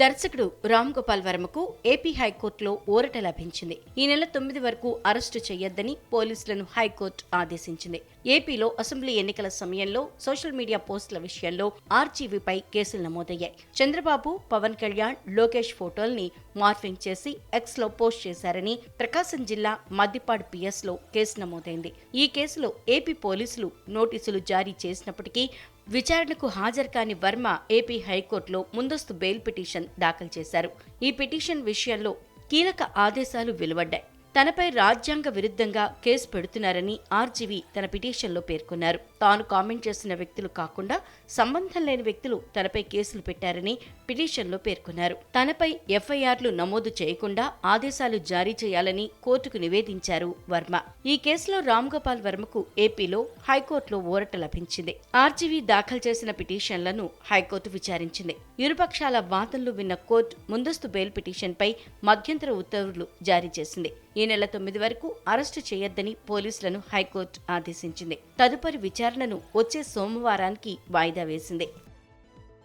దర్శకుడు రామ్ గోపాల్ వర్మకు ఏపీ హైకోర్టులో ఊరట లభించింది. ఈ నెల తొమ్మిది వరకు అరెస్టు చేయొద్దని పోలీసులను హైకోర్టు ఆదేశించింది. ఏపీలో అసెంబ్లీ ఎన్నికల సమయంలో సోషల్ మీడియా పోస్టుల విషయంలో ఆర్జీవీపై కేసులు నమోదయ్యాయి. చంద్రబాబు పవన్ కళ్యాణ్ లోకేష్ ఫోటోల్ని మార్ఫింగ్ చేసి ఎక్స్లో పోస్ట్ చేశారని ప్రకాశం జిల్లా మద్దిపాడు పిఎస్లో కేసు నమోదైంది. ఈ కేసులో ఏపీ పోలీసులు నోటీసులు జారీ చేసినప్పటికీ విచారణకు హాజరు కాని వర్మ ఏపీ హైకోర్టులో ముందస్తు బెయిల్ పిటిషన్ దాఖలు చేశారు. ఈ పిటిషన్ విషయంలో కీలక ఆదేశాలు వెలువడ్డాయి. తనపై రాజ్యాంగ విరుద్ధంగా కేసు పెడుతున్నారని ఆర్జీవీ తన పిటిషన్లో పేర్కొన్నారు. తాను కామెంట్ చేసిన వ్యక్తులు కాకుండా సంబంధం లేని వ్యక్తులు తనపై కేసులు పెట్టారని పిటిషన్లో పేర్కొన్నారు. తనపై ఎఫ్ఐఆర్లు నమోదు చేయకుండా ఆదేశాలు జారీ చేయాలని కోర్టుకు నివేదించారు వర్మ. ఈ కేసులో రామ్ గోపాల్ వర్మకు ఏపీలో హైకోర్టులో ఊరట లభించింది. ఆర్జీవీ దాఖలు చేసిన పిటిషన్లను హైకోర్టు విచారించింది. ఇరుపక్షాల వాదనలు విన్న కోర్టు ముందస్తు బెయిల్ పిటిషన్పై మధ్యంతర ఉత్తర్వులు జారీ చేసింది. ఈ నెల తొమ్మిది వరకు అరెస్టు చేయొద్దని పోలీసులను హైకోర్టు ఆదేశించింది. తదుపరి విచారణను వచ్చే సోమవారానికి వాయిదా వేసింది.